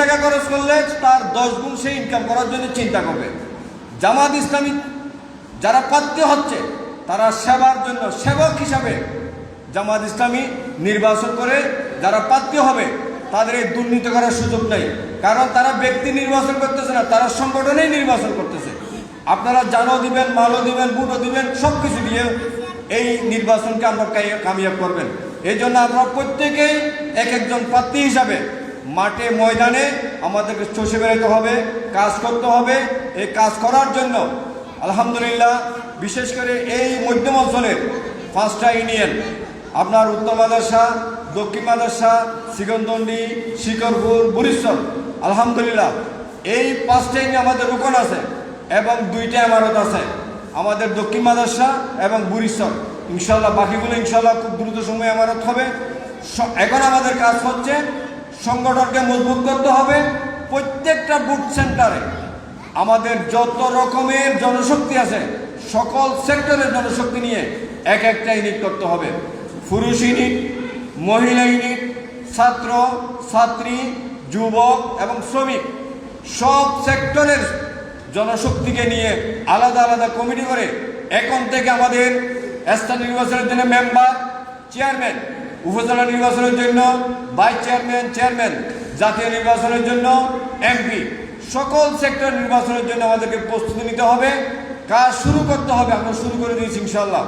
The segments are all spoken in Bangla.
টাকা খরচ করলে তার দশ গুণ সে ইনকাম করার জন্য চিন্তা করবে। জামাত ইসলামী যারা পাত্য হচ্ছে, তারা সেবার জন্য সেবক হিসাবে জামাত ইসলামী নির্বাচন করে যারা পাত্য হবে, তাদের এই দুর্নীতি করার সুযোগ নেই। কারণ তারা ব্যক্তি নির্বাচন করতেছে না, তারা সংগঠনেই নির্বাচন করতেছে। আপনারা জানও দিবেন, মালও দিবেন, বুটও দিবেন সব কিছু দিয়ে এই নির্বাচনকে আমরা কামিয়াব করবেন। এই জন্য আমরা প্রত্যেকেই এক একজন প্রার্থী হিসাবে মাঠে ময়দানে আমাদেরকে চষে বেরোতে হবে, কাজ করতে হবে। এই কাজ করার জন্য আলহামদুলিল্লাহ বিশেষ করে এই মধ্যম অঞ্চলের পাঁচটা ইউনিয়ন, আপনার উত্তর মাদাসা দক্ষিণ মাদাসা সিগন্দন্ডি, শিকরপুর বরিশ্বর আলহামদুলিল্লাহ এই পাঁচটা ইউনিয়ন আমাদের রোকন আছে এবং দুইটা ইমারত আছে, আমাদের দক্ষিণ মাদাসা এবং বুরিশ্বর ইনশাল্লাহ বাকিগুলো ইনশাল্লাহ খুব দ্রুত সময় ইমারত হবে। এখন আমাদের কাজ হচ্ছে সংগঠনকে মজবুত করতে হবে। প্রত্যেকটা বুথ সেন্টারে আমাদের যত রকমের জনশক্তি আছে, সকল সেক্টরের জনশক্তি নিয়ে এক একটা ইউনিট করতে হবে। পুরুষ ইউনিট মহিলা ইউনিট ছাত্র, ছাত্রী, যুবক এবং শ্রমিক, সব সেক্টরের জনশক্তিকে নিয়ে আলাদা আলাদা কমিটি করে এখন থেকে আমাদের স্থানীয় নির্বাচনের জন্য মেম্বার চেয়ারম্যান উপজেলা নির্বাচনের জন্য ভাইস চেয়ারম্যান চেয়ারম্যান, জাতীয় নির্বাচনের জন্য এমপি। সকল সেক্টর নির্বাচনের জন্য আমাদেরকে প্রস্তুতি নিতে হবে। কাজ শুরু করতে হবে, আমরা শুরু করে দিয়েছি ইনশাল্লাহ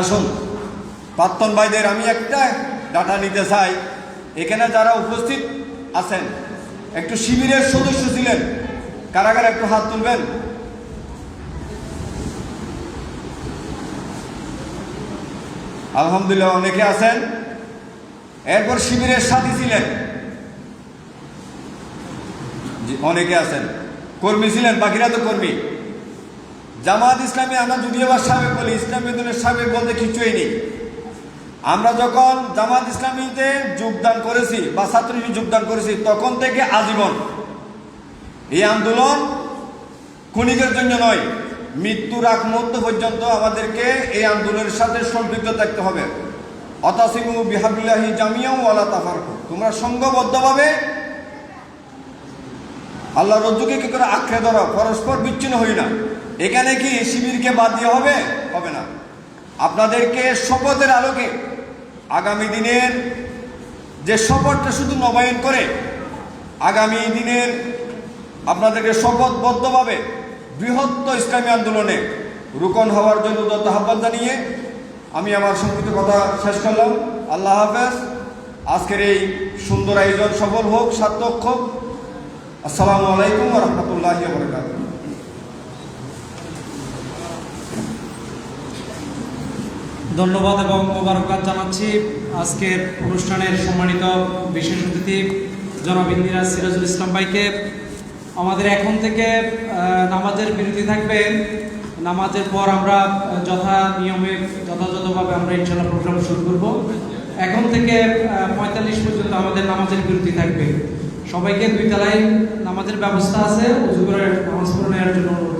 আসুন, প্রাক্তন ভাইদের আমি একটা ডাটা নিতে চাই। এখানে যারা উপস্থিত আছেন, একটু শিবিরের সদস্য ছিলেন। কারা কারা একটু হাত তুলবেন। আলহামদুলিল্লাহ, অনেকে আছেন। এরপর শিবিরের সাথী ছিলেন। অনেকে আছেন। কর্মী ছিলেন, বাকিরা তো কর্মী। জামাত ইসলামী, আমরা যদিও বা সাবেক বলি, ইসলামী দলের সাবেক বলতে কিছুই নেই। আমরা যখন জামাত ইসলামীতে যোগদান করেছি, বা ছাত্র যোগদান করেছি, তখন থেকে আজীবন এই আন্দোলন ক্ষণিকের জন্য নয় মৃত্যুর আগ মুহূর্ত পর্যন্ত আমাদেরকে এই আন্দোলনের সাথে সম্পৃক্ত থাকতে হবে। অতাসিমু বিহাবিল্লাহি জামিয়াও আলা তাফারকু তোমরা সংঘবদ্ধভাবে আল্লাহ রজ্জুকে কি করে আঁকড়ে ধরো? পরস্পর বিচ্ছিন্ন হই না। এখানে কি শিবিরকে বাদ দিয়ে হবে? হবে না। আপনাদেরকে শপথের আলোকে আগামী দিনের যে শপথটা শুধু নবায়ন করে, আগামী দিনের আপনাদেরকে শপথবদ্ধভাবে বৃহত্তর ইসলামী আন্দোলনে রুকন হওয়ার জন্য উদত্ত আহ্বান জানিয়ে আমি আমার সংক্ষিপ্ত কথা শেষ করলাম। আল্লাহ হাফেজ। আজকের এই সুন্দর আয়োজন সফল হোক, সার্থক হোক। আসসালামু আলাইকুম রহমতুল্লাহ বরকাত ধন্যবাদ এবং মোবারকবাদ জানাচ্ছি। আজকের অনুষ্ঠানের সম্মানিত বিশেষ অতিথি জনাব ইন্দিরা সিরাজুল ইসলাম ভাইকে। আমাদের এখন থেকে নামাজের বিরতি থাকবে। নামাজের পর আমরা যথা নিয়মে, যথাযথভাবে আমরা ইনশাল্লাহ প্রোগ্রাম শুরু করব। এখন থেকে পঁয়তাল্লিশ পর্যন্ত আমাদের নামাজের বিরতি থাকবে। সবাইকে দুই তালায় নামাজের ব্যবস্থা আছে। উজু নামাজ নেওয়ার জন্য অনুরোধ।